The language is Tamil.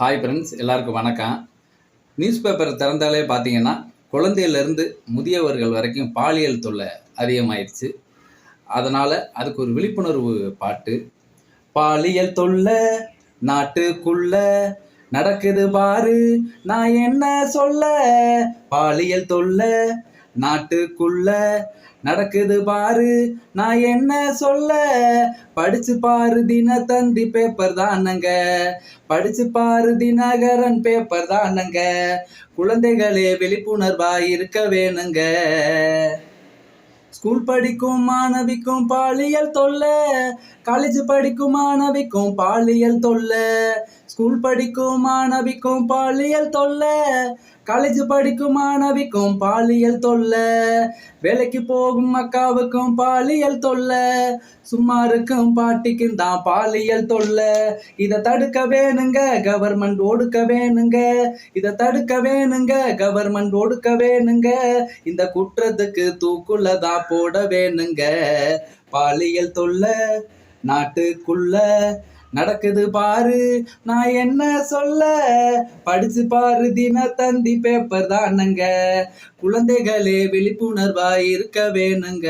ஹாய் ஃப்ரெண்ட்ஸ் எல்லாருக்கும் வணக்கம். நியூஸ் பேப்பரை திறந்தாலே பார்த்தீங்கன்னா குழந்தையிலேருந்து முதியவர்கள் வரைக்கும் பாலியல் தொல்லை அதிகமாயிடுச்சு அதனால் அதுக்கு ஒரு விழிப்புணர்வு பாட்டு. பாலியல் தொல்லை நாட்டுக்குள்ள நடக்குது பாரு நான் என்ன சொல்ல? பாலியல் தொல்லை நாட்டுக்குள்ள நடக்குது பாரு. நான் என்ன சொல்ல? படிச்சு பாரு தினத்தந்தி பேப்பர் தானங்க. படிச்சு பாரு தினகரன் பேப்பர் தானங்க. குழந்தைகளே விழிப்புணர்வா இருக்க வேணுங்க. ஸ்கூல் படிக்கும் மாணவிக்கும் பாலியல் தொல்லை. காலேஜ் படிக்கும் மாணவிக்கும் பாலியல் தொல்லை. ஸ்கூல் படிக்கும் மாணவிக்கும் பாலியல் தொல்லை. காலேஜ் படிக்கும் மாணவிக்கும் பாலியல் தொல்லை. வேலைக்கு போகும் அக்காவுக்கும் பாலியல் தொல்லை. சும்மா இருக்கும் பாட்டிக்கும் தான் பாலியல் தொல்லை. இதை தடுக்க வேணுங்க கவர்மெண்ட் ஒடுக்க வேணுங்க. இதை தடுக்க வேணுங்க கவர்மெண்ட் ஒடுக்க வேணுங்க. இந்த குற்றத்துக்கு தூக்குள்ளதா போட வேணுங்க பாலியல் தொல்லை நாட்டுக்குள்ள நடக்குது பாரு நான் என்ன சொல்ல? படிச்சு பாரு தினத்தந்தி பேப்பர் தானுங்க. குழந்தைகளே விழிப்புணர்வா இருக்க வேணுங்க.